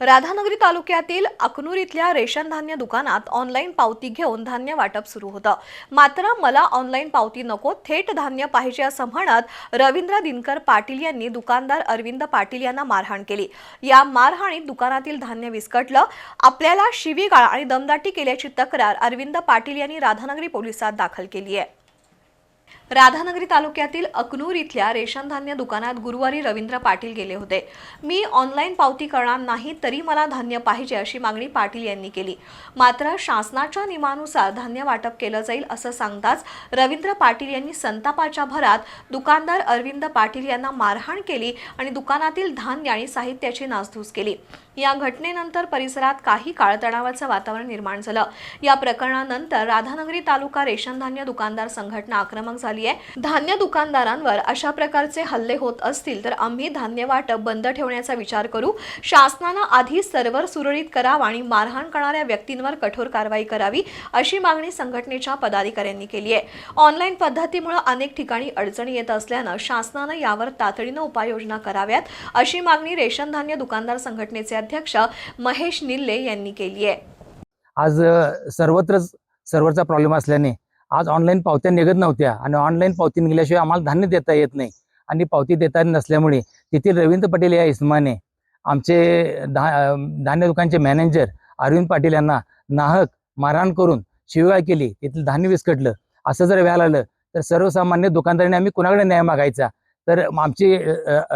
राधानगरी तालुक्यातील अकनूर इथल्या रेशन धान्य दुकानात ऑनलाईन पावती घेऊन धान्य वाटप सुरू होतं. मात्र मला ऑनलाईन पावती नको थेट धान्य पाहिजे असं म्हणत रवींद्र दिनकर पाटील यांनी दुकानदार अरविंद पाटील यांना मारहाण केली. या मारहाणीत दुकानातील धान्य विस्कटलं. आपल्याला शिवीगाळ आणि दमदाटी केल्याची तक्रार अरविंद पाटील यांनी राधानगरी पोलिसात दाखल केली आहे. राधानगरी तालुक्यातील अकनूर इथल्या रेशन धान्य दुकानात गुरुवारी रवींद्र पाटील गेले होते. मी ऑनलाईन पावती करणार नाही तरी मला धान्य पाहिजे अशी मागणी पाटील यांनी केली. मात्र शासनाच्या नियमानुसार धान्य वाटप केलं जाईल असं सांगताच रवींद्र पाटील यांनी संतापाच्या भरात दुकानदार अरविंद पाटील यांना मारहाण केली आणि दुकानातील धान्य आणि साहित्याची नासधूस केली. या घटनेनंतर परिसरात काही काळ तणावाचं वातावरण निर्माण झालं. या प्रकरणानंतर राधानगरी तालुका रेशन धान्य दुकानदार संघटना आक्रमक झाली आहे. धान्य दुकानदारांवर अशा प्रकारचे हल्ले होत असतील तर आम्ही धान्य वाटप बंद ठेवण्याचा विचार करू. शासनानं आधी सर्व्हर सुरळीत करावा आणि मारहाण करणाऱ्या व्यक्तींवर कठोर कारवाई करावी अशी मागणी संघटनेच्या पदाधिकाऱ्यांनी केली आहे. ऑनलाईन पद्धतीमुळे अनेक ठिकाणी अडचणी येत असल्यानं शासनानं यावर तातडीनं उपाययोजना कराव्यात अशी मागणी रेशन धान्य दुकानदार संघटनेचे अध्यक्ष महेश निल्ले यांनी केली आहे. आज सर्वत्र सर्वत्रच सर्व्हरचा प्रॉब्लेम असल्याने आज ऑनलाईन पावत्या निघत नव्हत्या आणि ऑनलाईन पावती निघाल्याशिवाय आम्हाला धान्य देता येत नाही. आणि पावती देता येत नसल्यामुळे तेथील रवींद्र पटेल या इस्माने आमचे धा धान्य दुकानचे मॅनेजर अरविंद पाटील यांना नाहक मारहाण करून शिवगाळ केली. तेथील धान्य विस्कटलं. असं जर व्हायला आलं तर सर्वसामान्य दुकानदारांनी आम्ही कुणाकडे न्याय मागायचा? तर आमची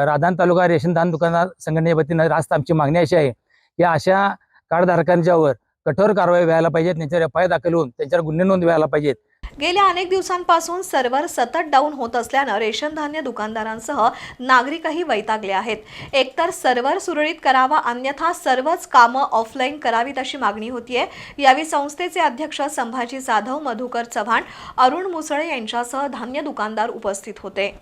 राधान तालुका रेशन धान दुकानदार संघटनेच्या वतीनं रास्त आमची मागणी अशी आहे की अशा कार्डधारकांच्यावर कठोर कारवाई व्हायला पाहिजेत त्यांच्यावर एफ आय दाखल होऊन त्यांच्यावर गुन्हे नोंद व्हायला पाहिजेत. गेल्या अनेक दिवसांपासून सर्व्हर सतत डाऊन होत असल्यानं रेशन धान्य दुकानदारांसह नागरिकही वैतागले आहेत. एकतर सर्व्हर सुरळीत करावा अन्यथा सर्वच कामं ऑफलाईन करावीत अशी मागणी होतीये. यावेळी संस्थेचे अध्यक्ष संभाजी जाधव मधुकर चव्हाण अरुण मुसळे यांच्यासह धान्य दुकानदार उपस्थित होते.